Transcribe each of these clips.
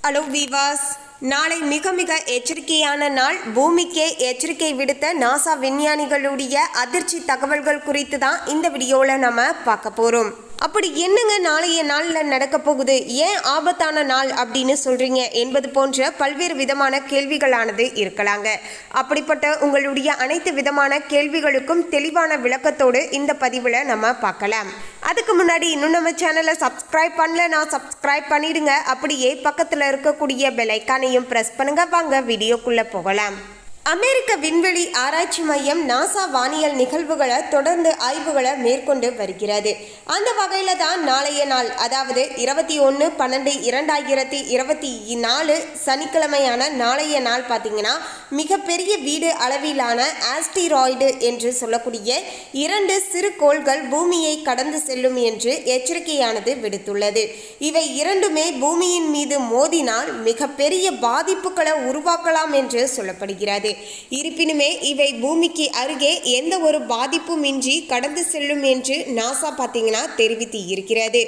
Hello விவாஸ் நாளை மிக மிக எச்சரிக்கையான நாள். பூமிக்கே எச்சரிக்கை விடுத்த நாசா விஞ்ஞானிகளுடைய அதிர்ச்சி தகவல்கள் குறித்து தான் இந்த வீடியோவில் நம்ம பார்க்க போகிறோம் அப்படி என்னங்க நாளைய நாளில் நடக்க போகுது? ஏன் ஆபத்தான நாள் அப்படின்னு சொல்றீங்க என்பது போன்ற பல்வேறு விதமான கேள்விகளானது இருக்கலாங்க. அப்படிப்பட்ட உங்களுடைய அனைத்து விதமான கேள்விகளுக்கும் தெளிவான விளக்கத்தோடு இந்த பதிவில் நம்ம பார்க்கலாம். அதுக்கு முன்னாடி இன்னும் நம்ம சேனலை சப்ஸ்கிரைப் நான் சப்ஸ்கிரைப் பண்ணிடுங்க. அப்படியே பக்கத்தில் இருக்கக்கூடிய பெல் ஐக்கானையும் ப்ரெஸ் பண்ணுங்க. வாங்க வீடியோக்குள்ளே போகலாம். அமெரிக்க விண்வெளி ஆராய்ச்சி மையம் நாசா வானியல் நிகழ்வுகளை தொடர்ந்து ஆய்வுகளை மேற்கொண்டு வருகிறது. அந்த வகையில் தான் நாளைய நாள் அதாவது இருபத்தி ஒன்று பன்னெண்டு இரண்டாயிரத்தி இருபத்தி நாலு சனிக்கிழமையான நாளைய நாள் பார்த்தீங்கன்னா மிகப்பெரிய வீடு அளவிலான ஆஸ்டிராய்டு என்று சொல்லக்கூடிய இரண்டு சிறு கோள்கள் பூமியை கடந்து செல்லும் என்று எச்சரிக்கையானது விடுத்துள்ளது. இவை இரண்டுமே பூமியின் மீது மோதினால் மிகப்பெரிய பாதிப்புகளை உருவாக்கலாம் என்று சொல்லப்படுகிறது. இருப்பினுமே இவை பூமிக்கு அருகே எந்த ஒரு பாதிப்பும் இன்றி கடந்து செல்லும் என்று நாசா பார்த்தீங்கன்னா தெரிவித்து இருக்கிறது.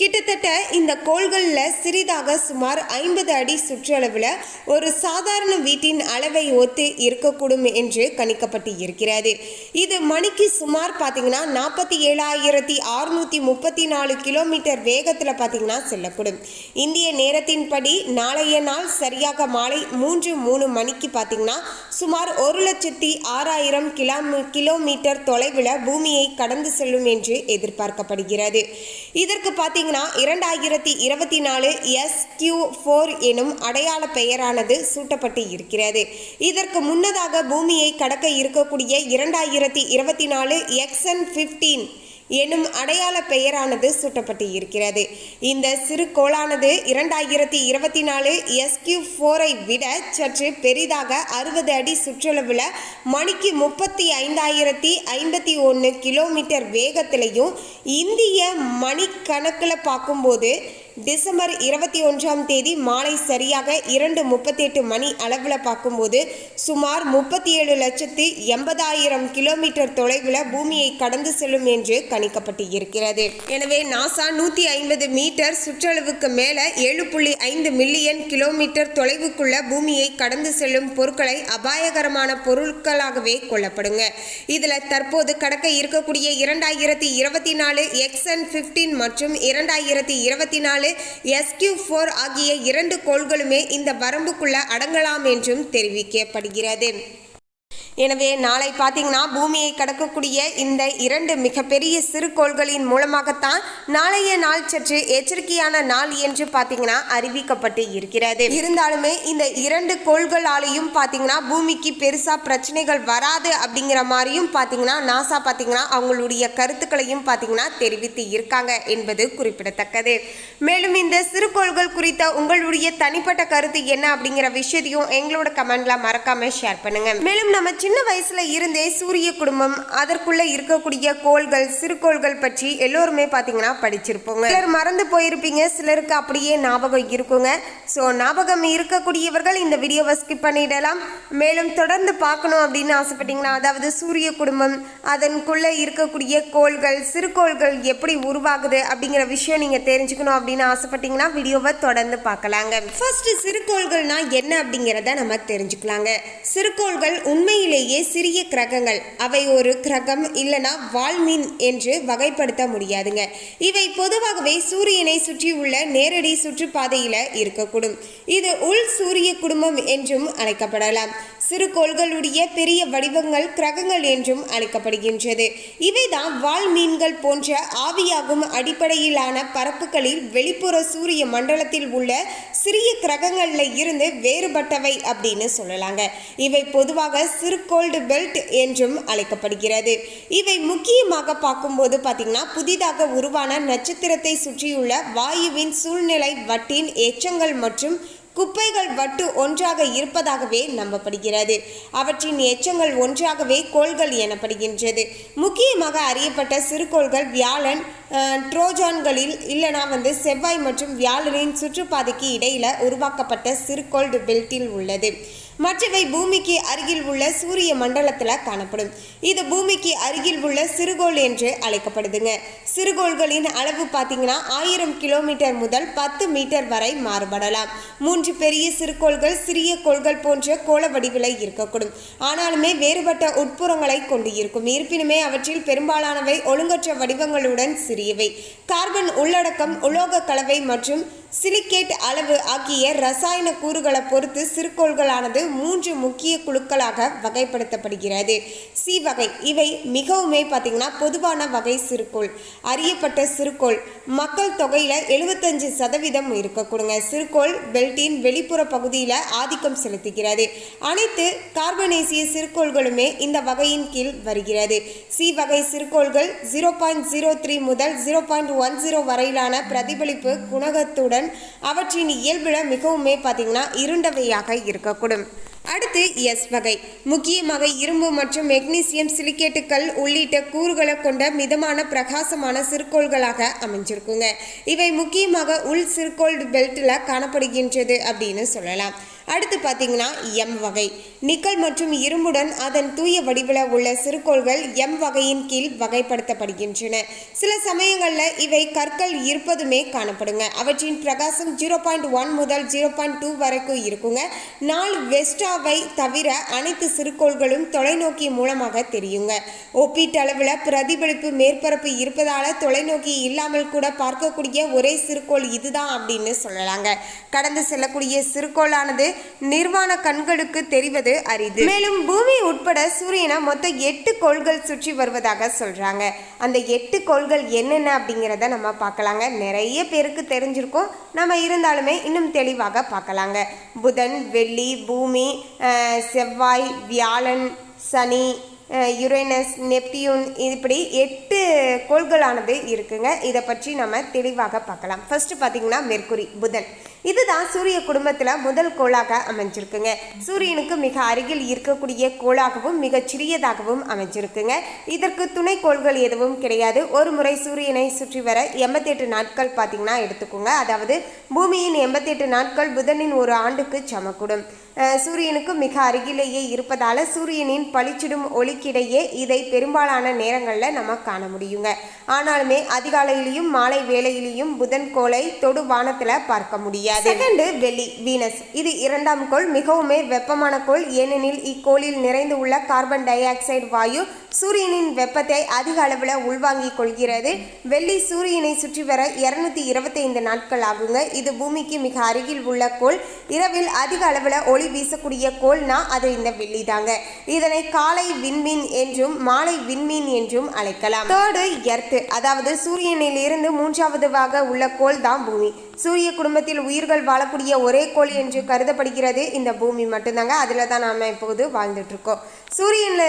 கிட்டத்தட்ட இந்த கோள்களில் சிறிதாக சுமார் ஐம்பது அடி சுற்றளவில் ஒரு சாதாரண வீட்டின் அளவை ஒத்து இருக்கக்கூடும் என்று கணிக்கப்பட்டு இருக்கிறது இது மணிக்கு சுமார் பார்த்தீங்கன்னா நாற்பத்தி ஏழாயிரத்தி அறுநூற்றி முப்பத்தி நாலு கிலோமீட்டர் வேகத்தில் பார்த்தீங்கன்னா செல்லக்கூடும். இந்திய நேரத்தின்படி நாளைய நாள் சரியாக மாலை மூன்று மூணு மணிக்கு பார்த்தீங்கன்னா சுமார் ஒரு லட்சத்தி ஆறாயிரம் கிலோ கிலோமீட்டர் தொலைவில் பூமியை கடந்து செல்லும் என்று எதிர்பார்க்கப்படுகிறது. இதற்கு பார்த்தீங்கன்னா இரண்டாயிரத்தி இருபத்தி நாலு எஸ் கியூ ஃபோர் எனும் அடையாள பெயரானது சூட்டப்பட்டு இருக்கிறது. இதற்கு முன்னதாக பூமியை கடக்க இருக்கக்கூடிய இரண்டாயிரத்தி இருபத்தி நாலு எக்ஸ்என் ஃபிஃப்டீன் எனும் அடையாள பெயரானது சூட்டப்பட்டு இருக்கிறது இந்த சிறு கோளானது இரண்டாயிரத்தி இருபத்தி நாலு எஸ்கியூ ஃபோரை விட சற்று பெரிதாக அறுபது அடி சுற்றளவில் மணிக்கு முப்பத்தி ஐந்தாயிரத்தி ஐம்பத்தி ஒன்று கிலோமீட்டர் வேகத்திலையும் இந்திய மணிக்கணக்கில் பார்க்கும்போது டிசம்பர் இருபத்தி ஒன்றாம் தேதி மாலை சரியாக இரண்டு முப்பத்தெட்டு மணி அளவில் பார்க்கும்போது சுமார் முப்பத்தி ஏழு லட்சத்து எண்பதாயிரம் கிலோமீட்டர் தொலைவில் பூமியை கடந்து செல்லும் என்று கணிக்கப்பட்டு இருக்கிறது எனவே நாசா நூற்றி ஐம்பது மீட்டர் சுற்றளவுக்கு மேலே ஏழு புள்ளி ஐந்து மில்லியன் கிலோமீட்டர் தொலைவுக்குள்ள பூமியை கடந்து செல்லும் பொருட்களை அபாயகரமான பொருட்களாகவே கொள்ளப்படுங்க. இதில் தற்போது கடக்க இருக்கக்கூடிய இரண்டாயிரத்தி இருபத்தி நாலு எக்ஸ்என் ஃபிஃப்டீன் மற்றும் இரண்டாயிரத்தி இருபத்தி நாலு எஸ்கியூ ஃபோர் ஆகிய இரண்டு கோள்களுமே இந்த வரம்புக்குள்ள அடங்கலாம் என்றும் தெரிவிக்கப்படுகிறது. எனவே நாளை பார்த்தீங்கன்னா பூமியை கடக்கக்கூடிய இந்த இரண்டு மிகப்பெரிய சிறுகோள்களின் மூலமாகத்தான் நாளைய நாள் சற்று எச்சரிக்கையான நாள் என்று பார்த்தீங்கன்னா அறிவிக்கப்பட்டு இருக்கிறது. இருந்தாலுமே இந்த இரண்டு கோள்களாலையும் பார்த்தீங்கன்னா பூமிக்கு பெருசாக பிரச்சனைகள் வராது அப்படிங்கிற மாதிரியும் பார்த்தீங்கன்னா நாசா பார்த்தீங்கன்னா அவங்களுடைய கருத்துக்களையும் பார்த்தீங்கன்னா தெரிவித்து இருக்காங்க என்பது குறிப்பிடத்தக்கது. மேலும் இந்த சிறுகோள்கள் குறித்த உங்களுடைய தனிப்பட்ட கருத்து என்ன அப்படிங்கிற விஷயத்தையும் எங்களோட கமெண்ட்ல மறக்காம ஷேர் பண்ணுங்க. மேலும் நம்ம சின்ன வயசுல இருந்தே சூரிய குடும்பம் அதற்குள்ள இருக்கக்கூடிய கோள்கள் சிறுகோள்கள் பற்றி எல்லோருமே பார்த்தீங்கன்னா படிச்சிருப்போங்க. சிலர் மறந்து போயிருப்பீங்க சிலருக்கு அப்படியே ஞாபகம் இருக்குங்க. ஸோ ஞாபகம் இருக்கக்கூடியவர்கள் இந்த வீடியோவை ஸ்கிப் பண்ணிடலாம். மேலும் தொடர்ந்து பார்க்கணும் அப்படின்னு ஆசைப்பட்டீங்கன்னா அதாவது சூரிய குடும்பம் அதன்குள்ள இருக்கக்கூடிய கோள்கள் சிறுகோள்கள் எப்படி உருவாகுது அப்படிங்கிற விஷயம் நீங்க தெரிஞ்சுக்கணும் அப்படின்னு ஆசைப்பட்டீங்கன்னா வீடியோவை தொடர்ந்து பார்க்கலாங்க. ஃபர்ஸ்ட் சிறுகோள்கள்னா என்ன அப்படிங்கிறத நம்ம தெரிஞ்சுக்கலாங்க. சிறுகோள்கள் உண்மையிலேயே சிறிய கிரகங்கள். அவை ஒரு கிரகம் இல்லைனா வால்மீன் என்று வகைப்படுத்த முடியாதுங்க. இவை பொதுவாகவே சூரியனை சுற்றியுள்ள நேரடி சுற்றுப்பாதையில இருக்கக்கூடும். இது உள் சூரிய குடும்பம் என்றும் அழைக்கப்படலாம். சிறுகோள்களுடைய பெரிய வடிவங்கள் கிரகங்கள் என்றும் அழைக்கப்படுகின்றது. இவைதான் வால்மீன்கள் போன்ற ஆவியாகும் அடிப்படையிலான பரப்புகளில் வெளிப்புற சூரிய மண்டலத்தில் உள்ள சிறிய கிரகங்கள்ல இருந்து வேறுபட்டவை அப்படின்னு சொல்லலாங்க. இவை பொதுவாக சிறுகோல்டு பெல்ட் என்றும் அழைக்கப்படுகிறது. இவை முக்கியமாக பார்க்கும்போது பார்த்தீங்கன்னா புதிதாக உருவான நட்சத்திரத்தை சுற்றியுள்ள வாயுவின் சூழ்நிலை வட்டின் எச்சங்கள் மற்றும் குப்பைகள் வட்டு ஒன்றாக இருப்பதாகவே நம்பப்படுகிறது. அவற்றின் எச்சங்கள் ஒன்றாகவே கோள்கள் எனப்படுகின்றது. முக்கியமாக அறியப்பட்ட சிறுகோள்கள் வியாழன் ட்ரோஜான்களில் இல்லைனா வந்து செவ்வாய் மற்றும் வியாழனின் சுற்றுப்பாதைக்கு இடையில உருவாக்கப்பட்ட சிறுகோள் பெல்ட்டில் உள்ளது. மற்றவை பூமிக்கு அருகில் உள்ள சூரிய மண்டலத்தில் காணப்படும். இது பூமிக்கு அருகில் உள்ள சிறுகோள் என்று அழைக்கப்படுதுங்க. சிறுகோள்களின் அளவு பார்த்தீங்கன்னா ஆயிரம் கிலோமீட்டர் முதல் பத்து மீட்டர் வரை மாறுபடலாம். மூன்று பெரிய சிறுகோள்கள் சிறிய கோள்கள் போன்ற கோள வடிவில் இருக்கக்கூடும். ஆனாலுமே வேறுபட்ட உட்புறங்களை கொண்டு இருக்கும். இருப்பினுமே அவற்றில் பெரும்பாலானவை ஒழுங்கற்ற வடிவங்களுடன் சிறியவை. கார்பன் உள்ளடக்கம் உலோக கலவை மற்றும் சிலிக்கேட் அளவு ஆகிய ரசாயன கூறுகளை பொறுத்து சிறுகோள்களானது மூன்று முக்கிய குழுக்களாக வகைப்படுத்தப்படுகிறது. சி வகை. இவை மிகவுமே பார்த்திங்கன்னா பொதுவான வகை சிறுகோள். அறியப்பட்ட சிறுகோள். மக்கள் தொகையில் எழுபத்தஞ்சு சதவீதம் இருக்கக்கூடுங்க. சிறுகோள் பெல்ட்டின் வெளிப்புற பகுதியில் ஆதிக்கம் செலுத்துகிறது. அனைத்து கார்பனேசிய சிறுகோள்களுமே இந்த வகையின் கீழ் வருகிறது. சி வகை சிறுகோள்கள் ஜீரோ பாயிண்ட் ஜீரோ த்ரீ முதல் ஜீரோ பாயிண்ட் ஒன் ஜீரோ வரையிலான பிரதிபலிப்பு குணகத்துடன் அவற்றின் இயல்பில் மிகவுமே பார்த்தீங்கன்னா இருண்டவையாக இருக்கக்கூடும். அடுத்து எஸ் வகை. முக்கியமாக இரும்பு மற்றும் மெக்னீசியம் சிலிக்கேட்டுகள் உள்ளிட்ட கூறுகளை கொண்ட மிதமான பிரகாசமான சிறுகோள்களாக அமைஞ்சிருக்குங்க. இவை முக்கியமாக உள் சிறுகோள் பெல்ட்டில் காணப்படுகின்றது அப்படின்னு சொல்லலாம். அடுத்து பார்த்தீங்கன்னா எம் வகை. நிக்கல் மற்றும் இரும்புடன் அதன் தூய வடிவில் உள்ள சிறுகோள்கள் எம் வகையின் கீழ் வகைப்படுத்தப்படுகின்றன. சில சமயங்களில் இவை கற்கள் இருப்பதுமே காணப்படுங்க. அவற்றின் பிரகாசம் ஜீரோ பாயிண்ட் ஒன் முதல் ஜீரோ பாயிண்ட் டூ வரைக்கும் இருக்குங்க. நாலு வெஸ்டாவை தவிர அனைத்து சிறுகோள்களும் தொலைநோக்கி மூலமாக தெரியுங்க. ஒப்பீட்டளவில் பிரதிபலிப்பு மேற்பரப்பு இருப்பதால் தொலைநோக்கி இல்லாமல் கூட பார்க்கக்கூடிய ஒரே சிறுகோள் இதுதான் அப்படின்னு சொல்லலாங்க. கடந்து செல்லக்கூடிய சிறுகோளானது நிர்வாண கண்களுக்கு தெரிவது அரிது. மேலும் பூமி உட்பட சூரியனை மொத்தம் எட்டு கோள்கள் சுற்றி வருவதாக சொல்றாங்க. அந்த எட்டு கோள்கள் என்னென்ன அப்படிங்கிறத நம்ம பார்க்கலாங்க. நிறைய பேருக்கு தெரிஞ்சிருக்கும். நம்ம இருந்தாலுமே இன்னும் தெளிவாக பார்க்கலாங்க. புதன் வெள்ளி பூமி அஹ், செவ்வாய் வியாழன் சனி யுரேனஸ் நெப்டியூன் இப்படி எட்டு கோள்களானது இருக்குங்க. இதை பற்றி நம்ம தெளிவாக பார்க்கலாம். ஃபர்ஸ்ட் பார்த்தீங்கன்னா மெர்க்குரி புதன். இதுதான் சூரிய குடும்பத்தில் முதல் கோளாக அமைஞ்சிருக்குங்க. சூரியனுக்கு மிக அருகில் இருக்கக்கூடிய கோளாகவும் மிக சிறியதாகவும் அமைஞ்சிருக்குங்க. இதற்கு துணை கோள்கள் எதுவும் கிடையாது. ஒரு முறை சூரியனை சுற்றி வர எண்பத்தெட்டு நாட்கள் பார்த்தீங்கன்னா எடுத்துக்கோங்க. அதாவது பூமியின் எண்பத்தெட்டு நாட்கள் புதனின் ஒரு ஆண்டுக்கு சமக்கூடும். சூரியனுக்கு மிக அருகிலேயே இருப்பதால சூரியனின் பளிச்சிடும் ஒளிக்கிடையே இதை பெரும்பாலான நேரங்களில் நம்ம காண முடியுங்க. ஆனாலுமே அதிகாலையிலையும் மாலை வேளையிலையும் புதன் கோளை தொடு வானத்தில் பார்க்க முடியாது. செகண்டு வெள்ளி வீனஸ். இது இரண்டாம் கோள் மிகவுமே வெப்பமான கோள். ஏனெனில் இக்கோளில் நிறைந்து உள்ள கார்பன் டை ஆக்சைடு வாயு சூரியனின் வெப்பத்தை அதிக அளவில் உள்வாங்கிக் கொள்கிறது. வெள்ளி சூரியனை சுற்றி வர இருநூத்தி இருபத்தைந்து நாட்கள் ஆகுங்க. இது பூமிக்கு மிக அருகில் உள்ள கோள். இரவில் அதிக அளவில் ஒளி வீசக்கூடிய கோள்னா அது இந்த வெள்ளி தாங்க இதனை காலை விண்மீன் என்றும் மாலை விண்மீன் என்றும் அழைக்கலாம். தேர்டு எர்த்து அதாவது சூரியனில் இருந்து மூன்றாவதுவாக உள்ள கோள் தான் பூமி. சூரிய குடும்பத்தில் உயிர்கள் வாழக்கூடிய ஒரே கோள் என்று கருதப்படுகிறது. இந்த பூமி மட்டும்தாங்க அதில் தான் நாம் இப்போது வாழ்ந்துட்டு இருக்கோம்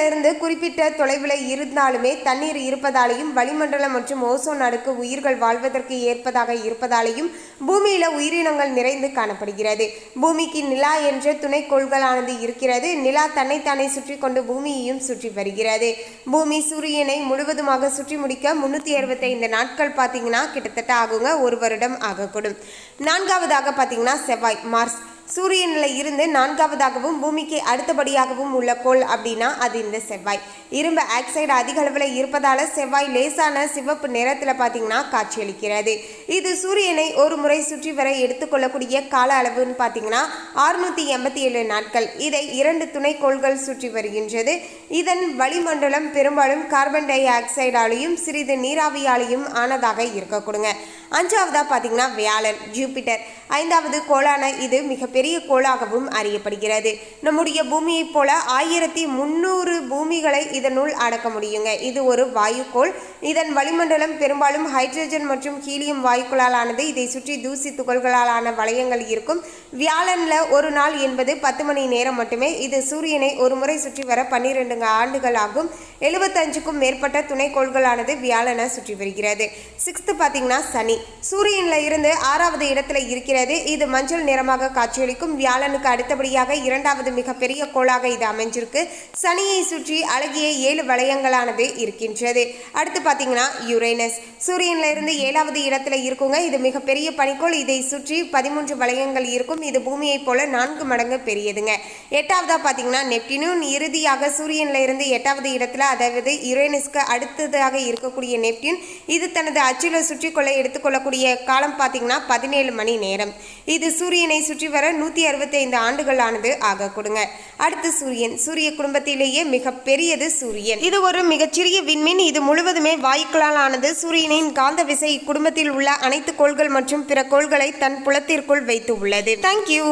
இருந்து குறிப்பிட்ட தொலைவில் இருந்தாலுமே தண்ணீர் இருப்பதாலையும் வளிமண்டலம் மற்றும் ஓசோன் அடுக்கு உயிர்கள் வாழ்வதற்கு ஏற்பதாக இருப்பதாலையும் பூமியில் உயிரினங்கள் நிறைந்து காணப்படுகிறது. பூமிக்கு நிலா என்ற துணைக்கோள்களானது இருக்கிறது. நிலா தன்னைத்தானே சுற்றி கொண்டு பூமியையும் சுற்றி வருகிறது. பூமி சூரியனை முழுவதுமாக சுற்றி முடிக்க முன்னூற்றி அறுபத்தைந்து நாட்கள் பார்த்தீங்கன்னா கிட்டத்தட்ட ஆகுங்க. ஒரு வருடம் ஆகக்கூடும். நான்காவதாக பார்த்தீங்கன்னா செவ்வாய் மார்ஸ். சூரியனில் இருந்து நான்காவதாகவும் பூமிக்கு அடுத்தபடியாகவும் உள்ள கோள் அப்படின்னா அது இந்த செவ்வாய். இரும்பு ஆக்சைடு அதிக அளவில் இருப்பதால் செவ்வாய் லேசான சிவப்பு நிறத்தில் பார்த்தீங்கன்னா காட்சியளிக்கிறது. இது சூரியனை ஒரு முறை சுற்றி வர எடுத்துக்கொள்ளக்கூடிய கால அளவுன்னு பார்த்தீங்கன்னா அறுநூத்தி எண்பத்தி ஏழு நாட்கள். இதை இரண்டு துணைக்கோள்கள் சுற்றி வருகின்றது. இதன் வளிமண்டலம் பெரும்பாலும் கார்பன் டை ஆக்சைடாலையும் சிறிது நீராவியாலையும் ஆனதாக இருக்கக்கூடுங்க. அஞ்சாவதாக பார்த்தீங்கன்னா வியாழன் ஜூபிட்டர். ஐந்தாவது கோளான இது மிகப்பெரிய கோளாகவும் அறியப்படுகிறது. நம்முடைய பூமியைப் போல ஆயிரத்தி முந்நூறு பூமிகளை இதனுள் அடக்க முடியுங்க. இது ஒரு வாயுக்கோள். இதன் வளிமண்டலம் பெரும்பாலும் ஹைட்ரஜன் மற்றும் ஹீலியம் வாயுக்களால் ஆனது இதை சுற்றி தூசி துகள்களால் ஆன வளையங்கள் இருக்கும். வியாழனில் ஒரு நாள் என்பது பத்து மணி நேரம் மட்டுமே. இது சூரியனை ஒரு முறை சுற்றி வர பன்னிரெண்டு ஆண்டுகள் ஆகும். எழுபத்தஞ்சுக்கும் மேற்பட்ட துணைக்கோள்களானது வியாழனை சுற்றி வருகிறது. சிக்ஸ்த்து பார்த்தீங்கன்னா சனி. சூரியன்ல இருந்து ஆறாவது இடத்துல இருக்கிறது. இது மஞ்சள் நிறமாக காட்சியளிக்கும். வியாழனுக்கு அடுத்தபடியாக இரண்டாவது மிகப்பெரிய கோளாக இது அமைஞ்சிருக்கு. சனியை சுற்றி அழகிய ஏழு வளையங்களானது இருக்கின்றது. அடுத்து பார்த்தீங்கன்னா யுரேனஸ் சூரியன்ல இருந்து ஏழாவது இடத்துல இருக்குங்க. இது மிகப்பெரிய பனிக்கோள். இதை சுற்றி பதிமூன்று வளையங்கள் இருக்கும். இது பூமியைப் போல நான்கு மடங்கு பெரியதுங்க. எட்டாவதா பார்த்தீங்கன்னா நெப்டினும் இறுதியாக சூரியன்ல இருந்து எட்டாவது இடத்துல அதாவது யுரேனஸ்க்கு அடுத்ததாக இருக்கக்கூடிய நெப்டின் இது தனது அச்சில சுற்றி கொள்ள கொள்ளக்கூடிய காலம் பார்த்தீங்கன்னா பதினேழு மணி நேரம். இது சூரியனை சுற்றி வர நூற்றி அறுபத்தைந்து ஆண்டுகள் ஆனது ஆக கொடுங்க. அடுத்து சூரியன். சூரிய குடும்பத்திலேயே மிக பெரியது சூரியன். இது ஒரு மிகச்சிறிய விண்மீன். இது முழுவதுமே வாயுக்களால் ஆனது சூரியனின் காந்த விசை குடும்பத்தில் உள்ள அனைத்து கோள்கள் மற்றும் பிற கோள்களை தன் புலத்திற்குள் வைத்து உள்ளது. தேங்க்யூ